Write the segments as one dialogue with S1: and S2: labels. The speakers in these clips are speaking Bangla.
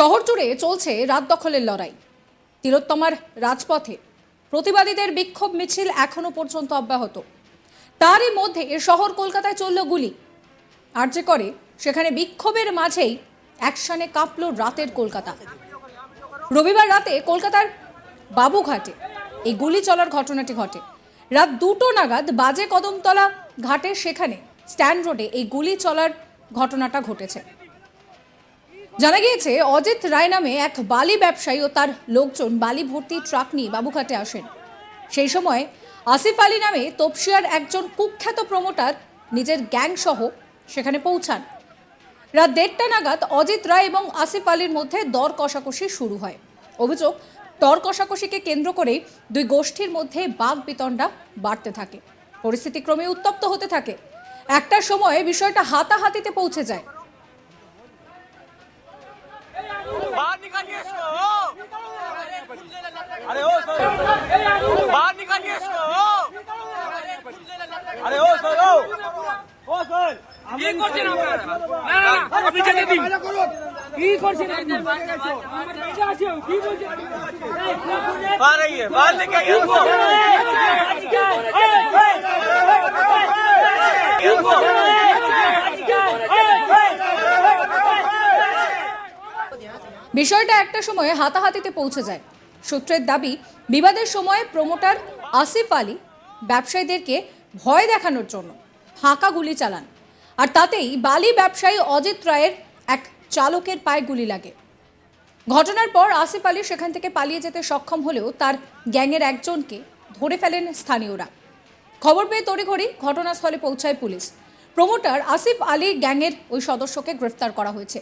S1: শহর জুড়ে চলছে রাত দখলের লড়াই। তিলোত্তমার রাজপথে প্রতিবাদীদের বিক্ষোভ মিছিল এখনও পর্যন্ত অব্যাহত। তারই মধ্যে শহর কলকাতায় চলল গুলি। আর যে করে, সেখানে বিক্ষোভের মাঝেই একসানে কাঁপল রাতের কলকাতা। রবিবার রাতে কলকাতার বাবুঘাটে এই গুলি চলার ঘটনাটি ঘটে। রাত দুটো নাগাদ বাজে কদমতলা ঘাটের সেখানে স্ট্যান্ড রোডে এই গুলি চলার ঘটনাটা ঘটেছে। জানা গিয়েছে, অজিত রায় নামে এক বালি ব্যবসায়ী ও তার লোকজন বালি ভর্তি ট্রাক নিয়ে বাবুঘাটে আসেন। সেই সময় আসিফ আলী নামে তপসিয়ার একজন কুখ্যাত প্রমোটার নিজের গ্যাং সহ সেখানে পৌঁছান। রাত দেড়টা নাগাদ অজিত রায় এবং আসিফ আলীর মধ্যে দর কষাকষি শুরু হয়। অভিযোগ দর কষাকষিকে কেন্দ্র করে দুই গোষ্ঠীর মধ্যে বাঘ বিতণ্ডা বাড়তে থাকে। পরিস্থিতি ক্রমে উত্তপ্ত হতে থাকে। একটা সময়ে বিষয়টা হাতাহাতিতে পৌঁছে যায়।
S2: बाहर निकालिए इसको अरे ओ सर ओ ओ सर
S3: কি করছেন আপনারা না না না আপনি যেতে দিন কি করছেন আপনি আমার কাছে আসো কি বলছেন
S2: बाहर आइए बाहर लेके आइए इसको
S1: বিষয়টা একটা সময়ে হাতাহাতিতে পৌঁছে যায় সূত্রের দাবি, বিবাদের সময় প্রমোটার আসিফ আলী ব্যবসায়ীদেরকে ভয় দেখানোর জন্য ফাঁকা গুলি চালান। আর তাতেই বালি ব্যবসায়ী অজিত রায়ের এক চালকের পায়ে গুলি লাগে। ঘটনার পর আসিফ আলী সেখান থেকে পালিয়ে যেতে সক্ষম হলেও তার গ্যাংয়ের একজনকে ধরে ফেলেন স্থানীয়রা। খবর পেয়ে তড়িঘড়ি ঘটনাস্থলে পৌঁছায় পুলিশ। প্রমোটার আসিফ আলী গ্যাংয়ের ওই সদস্যকে গ্রেফতার করা হয়েছে।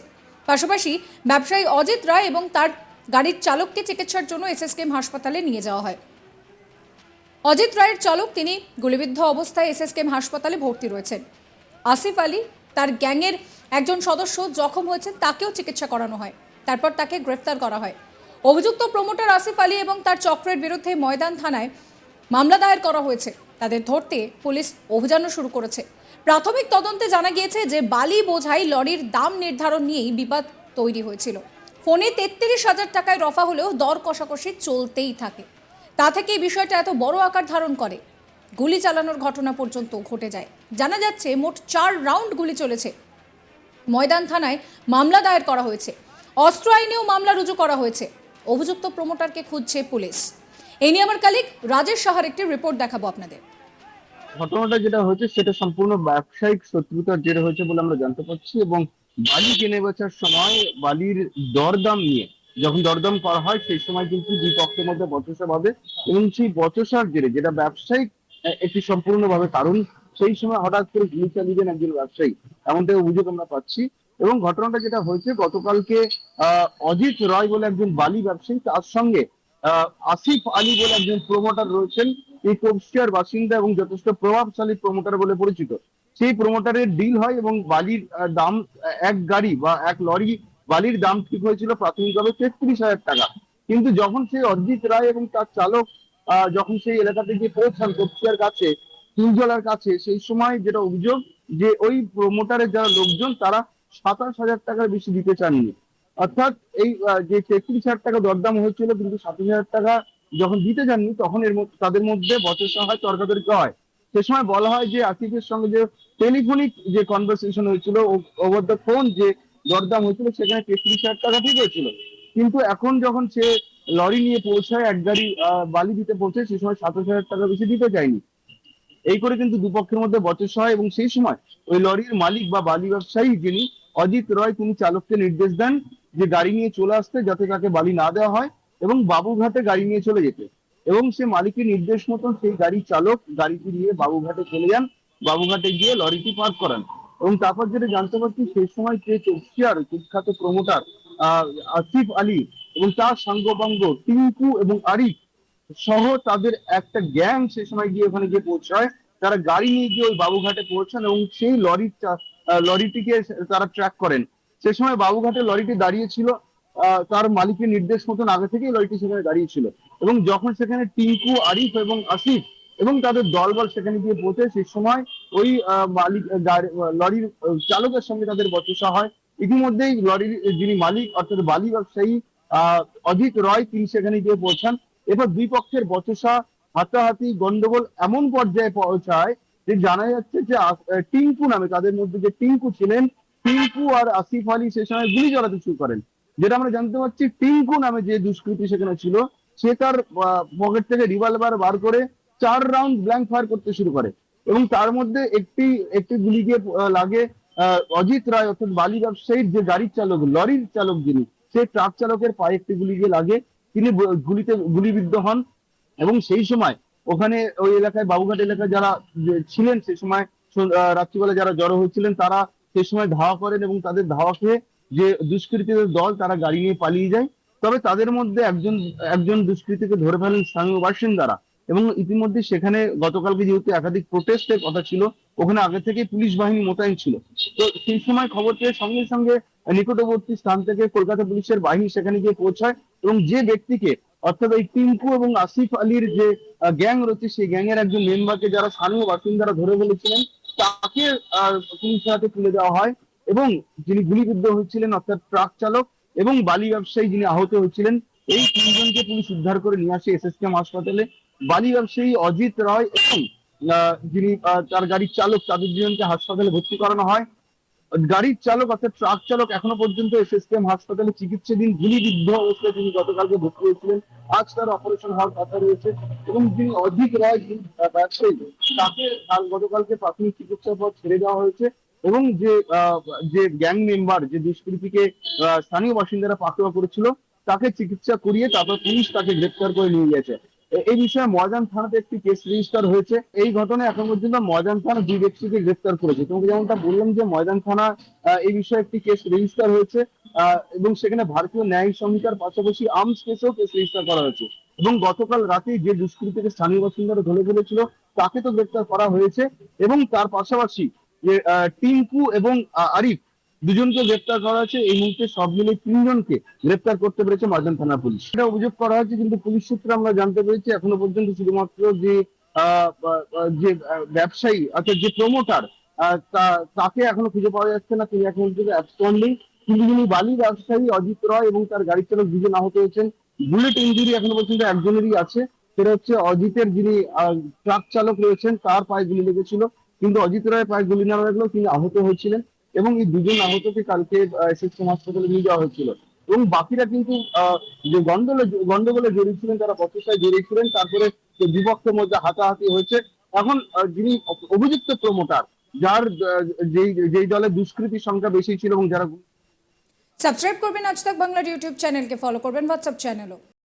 S1: পাশাপাশি ব্যবসায়ী অজিত রায় এবং তার গাড়ির চালককে চিকিৎসার জন্য এসএসকেএম হাসপাতালে নিয়ে যাওয়া হয়। অজিত রায়ের চালক তিনি গুলিবিদ্ধ অবস্থায় এসএসকেএম হাসপাতালে ভর্তি রয়েছেন। আসিফ আলী তার গ্যাংয়ের একজন সদস্য জখম হয়েছেন, তাকেও চিকিৎসা করানো হয়। তারপর তাকে গ্রেফতার করা হয়। অভিযুক্ত প্রমোটার আসিফ আলী এবং তার চক্রের বিরুদ্ধে ময়দান থানায় মামলা দায়ের করা হয়েছে। তাদের ধরতে পুলিশ অভিযানও শুরু করেছে। প্রাথমিক তদন্তে জানা গিয়েছে যে বালি বোঝাই লরির দাম নির্ধারণ নিয়েই বিবাদ তৈরি হয়েছিল। ফোনে তেত্রিশ হাজার টাকায় রফা হলেও দর কষাকষি চলতেই থাকে। তা থেকে এই বিষয়টা এত বড় আকার ধারণ করে। গুলি চালানোর ঘটনা পর্যন্ত ঘটে যায়। জানা যাচ্ছে, মোট চার রাউন্ড গুলি চলেছে। ময়দান থানায় মামলা দায়ের করা হয়েছে। অস্ত্র আইনেও মামলা রুজু করা হয়েছে। অভিযুক্ত প্রমোটারকে খুঁজছে পুলিশ। এ নিয়ে আমার কালিক রাজেশ সাহার একটি রিপোর্ট দেখাবো আপনাদের।
S4: ঘটনাটা যেটা হয়েছে, সেটা সম্পূর্ণ ব্যবসায়িক শত্রুতার জেরে হয়েছে বলে আমরা জানতে পারছি এবং বালি কেনে বেচার সময় বালির দরদাম নিয়ে, যখন দরদাম করা হয়, সেই সময় কিন্তু দুই পক্ষের মধ্যে বচসা বাঁধে এবং সেই বচসার জেরে যেটা ব্যবসায়িক একটি সম্পূর্ণভাবে কারণ, সেই সময় হঠাৎ করে গুলি চালিয়ে দেন একজন ব্যবসায়ী। এমনটাই অভিযোগ আমরা পাচ্ছি। এবং ঘটনাটা যেটা হয়েছে, গতকালকে অজিত রয় বলে একজন বালি ব্যবসায়ী, তার সঙ্গে আসিফ আলী বলে একজন প্রমোটার রয়েছেন। এই কোপসিয়ার বাসিন্দা এবং যথেষ্ট প্রভাবশালী প্রমোটার বলে পরিচিত। সেই প্রমোটারের ডিল হয় এবং বালির দাম এক গাড়ি বা এক লরি বালির দাম ঠিক হয়েছিল প্রাথমিকভাবে তেত্রিশ হাজার টাকা। কিন্তু যখন সেই অজিত রায় এবং তার চালক যখন সেই এলাকাতে গিয়ে পৌঁছান কোপসিয়ার কাছে, তিনজলার কাছে, সেই সময় যেটা অভিযোগ যে ওই প্রমোটারের যারা লোকজন, তারা সাতাশ হাজার টাকার বেশি দিতে চাননি। অর্থাৎ এই যে তেত্রিশ হাজার টাকা দরদাম হয়েছিল, কিন্তু সাতাশ হাজার টাকা যখন দিতে যাননি, তখন এর তাদের মধ্যে বচসা হয়, তর্কাতর্কি হয়। সে সময় বলা হয় যে আসিফের সঙ্গে যে টেলিফোনিক যে কনভারসেশন হয়েছিল ওভার দ্য ফোন যে দরদাম হয়েছিল, সেখানে তেত্রিশ হাজার টাকা ঠিক হয়েছিল। কিন্তু এখন যখন সে লরি নিয়ে পৌঁছায়, এক গাড়ি বালি দিতে পৌঁছে সে সময় সাতাশ হাজার টাকা বেশি দিতে চায়নি। এই করে কিন্তু দুপক্ষের মধ্যে বচসা হয় এবং সেই সময় ওই লরির মালিক বা বালি ব্যবসায়ী যিনি অজিত রয়, তিনি চালককে নির্দেশ দেন যে গাড়ি নিয়ে চলে আসতে যাতে তাকে বালি না দেওয়া হয় এবং বাবুঘাটে গাড়ি নিয়ে চলে যেতে। এবং সে মালিকের নির্দেশ মতন সেই গাড়ি চালক গাড়িটি নিয়ে বাবুঘাটে চলে যান। বাবুঘাটে গিয়ে লরিটি পার্ক করান এবং তারপর যেটা জানতে পারছি, সেই সময় যে চৌকিয়ার কুখ্যাত প্রমোটার আসিফ আলী এবং তার সাঙ্গপাঙ্গ টিঙ্কু এবং আরিফ সহ তাদের একটা গ্যাং সে সময় গিয়ে ওখানে গিয়ে পৌঁছায়। তারা গাড়ি নিয়ে গিয়ে ওই বাবুঘাটে পৌঁছান এবং সেই লরির লরিটিকে তারা ট্র্যাক করেন। সে সময় বাবুঘাটে লরিটি দাঁড়িয়ে ছিল। তার মালিকের নির্দেশ মতন আগে থেকেই লরিটি সেখানে দাঁড়িয়ে ছিল এবং যখন সেখানে টিঙ্কু, আরিফ এবং আসিফ এবং তাদের দলবল সেখানে গিয়ে পৌঁছে, সেই সময় ওই মালিক লরির চালকের সঙ্গে তাদের বচসা হয়। ইতিমধ্যেই লরির যিনি মালিক, অর্থাৎ বালি ব্যবসায়ী অজিত রয়, তিনি সেখানে গিয়ে পৌঁছান। এবার দুই পক্ষের বচসা, হাতাহাতি, গন্ডগোল এমন পর্যায়ে পৌঁছায় যে জানা যাচ্ছে যে টিঙ্কু নামে তাদের মধ্যে যে টিঙ্কু ছিলেন, টিঙ্কু আর আসিফ আলী সে সময় গুলি চালাতে শুরু করেন। যেটা আমরা জানতে পারছি টিঙ্কু নামে যে দুষ্কৃতী সেখানে ছিল, সে তার পকেট থেকে রিভলভার বার করে চার রাউন্ড ব্ল্যাঙ্ক ফায়ার করতে শুরু করে। এবং তার মধ্যে একটি একটি গুলি গিয়ে লাগে অজিত রায় অর্থাৎ বালি ব্যবসায়ীর যে গাড়ির চালক, লরির চালক যিনি সেই ট্রাক চালকের পায়ে একটি গুলি গিয়ে লাগে। তিনি গুলিতে গুলিবিদ্ধ হন এবং সেই সময় ওখানে ওই এলাকায়, বাবুঘাট এলাকায় যারা ছিলেন সেই সময় রাত্রিবেলা যারা জড়ো হয়েছিলেন, তারা সেই সময় ধাওয়া করেন এবং তাদের ধাওয়া খেয়ে যে দুষ্কৃতীদের দল তারা গাড়ি নিয়ে পালিয়ে যায় তবে তাদের মধ্যে একজন একজন দুষ্কৃতীকে ধরে ফেলেন স্থানীয় বাসিন্দারা। এবং ইতিমধ্যে সেখানে গতকালকে যেহেতু একাধিক প্রোটেস্টের কথা ছিল ওখানে আগে থেকে পুলিশ বাহিনী মোতায়েন ছিল। তো সেই সময় খবর পেয়ে সঙ্গে সঙ্গে নিকটবর্তী স্থান থেকে কলকাতা পুলিশের বাহিনী সেখানে গিয়ে পৌঁছায় এবং যে ব্যক্তিকে অর্থাৎ ওই টিঙ্কু এবং আসিফ আলীর যে গ্যাং রয়েছে সেই গ্যাং এর একজন মেম্বারকে যারা স্থানীয় বাসিন্দারা ধরে ফেলেছিলেন তাকে আহ, পুলিশ হাতে তুলে দেওয়া হয়। এবং যিনি গুলিবিদ্ধ হয়েছিলেন, অর্থাৎ ট্রাক চালক এবং বালি ব্যবসায়ী যিনি আহত হয়েছিলেন, এই তিনজনকে পুলিশ উদ্ধার করে নিয়ে আসে এসএসকেএম হাসপাতালে। বালি ব্যবসায়ী অজিত রয় এবং যিনি তার গাড়ির চালক তাদের দুজনকে হাসপাতালে ভর্তি করানো হয়। গাড়ির চালক অর্থাৎ ট্রাক চালক এখনও পর্যন্ত এসএসকেএম হাসপাতালে চিকিৎসাধীন গুলিবিদ্ধ অবস্থায় তিনি গতকালকে ভর্তি হয়েছিলেন। আজ তার অপারেশন হওয়ার কথা রয়েছে এবং যিনি অধিক রায় ব্যবসায়ী, তাকে গতকালকে প্রাথমিক চিকিৎসার পর ছেড়ে দেওয়া হয়েছে। এবং যে যে গ্যাং মেম্বার যে দুষ্কৃতীকে স্থানীয় বাসিন্দারা পাকড়াও করেছিল, তাকে চিকিৎসা করিয়ে তারপর পুলিশ তাকে গ্রেপ্তার করে নিয়ে গেছে। এই বিষয়ে ময়দান থানাতে একটি কেস রেজিস্টার হয়েছে। এই ঘটনায় এখন পর্যন্ত ময়দান থানা দুই ব্যক্তিকে গ্রেপ্তার করেছে। তোমাকে যেমনটা বললাম যে ময়দান থানা এই বিষয়ে একটি কেস রেজিস্টার হয়েছে এবং সেখানে ভারতীয় ন্যায় সংহিতার পাশাপাশি আর্মস কেসেও কেস রেজিস্টার করা হয়েছে। এবং গতকাল রাতে যে দুষ্কৃতীকে স্থানীয় বাসিন্দারা ধরে ফেলেছিল, তাকে তো গ্রেপ্তার করা হয়েছে, এবং তার পাশাপাশি যে টিঙ্কু এবং আরিফ দুজনকে গ্রেপ্তার করা হয়েছে। এই মুহূর্তে সব মিলে তিনজনকে গ্রেপ্তার করতে পেরেছে ময়দান থানা পুলিশ। এটা অভিযোগ করা হয়েছে, কিন্তু পুলিশ সূত্রে আমরা জানতে পেরেছি এখনও পর্যন্ত শুধুমাত্র যে যে ব্যবসায়ী অর্থাৎ যে প্রমোটার তাকে এখনও খুঁজে পাওয়া যাচ্ছে না। তিনি এখন পর্যন্ত অ্যাবস্টন্ডিং কিন্তু যিনি বালি ব্যবসায়ী অজিত রয় এবং তার গাড়ির চালক দুজন আহত হয়েছেন, বুলেট ইঞ্জুরি এখনও পর্যন্ত একজনেরই আছে। সেটা হচ্ছে অজিতের যিনি ট্রাক চালক রয়েছেন, তার পায়ে গুলি লেগেছিল। কিন্তু অজিত রায় প্রায় গুলি না লাগলেও তিনি আহত হয়েছিলেন এবং এই দুজন আহতকে কালকে এসএসকেম হাসপাতালে নিয়ে যাওয়া হয়েছিল। এবং বাকিরা কিন্তু যে গন্ডগোলে গন্ডগোলে জড়িয়ে ছিলেন তারা বচসায় জড়িয়ে ছিলেন, তারপরে বিপক্ষের মধ্যে হাতাহাতি হয়েছে। এখন যিনি অভিযুক্ত প্রমোটার, যার যেই যেই দলের দুষ্কৃতির সংখ্যা বেশি ছিল এবং যারা
S1: সাবস্ক্রাইব করবেন আজ তাক বাংলার ইউটিউব চ্যানেলকে ফলো করবেন হোয়াটসঅ্যাপ চ্যানেলও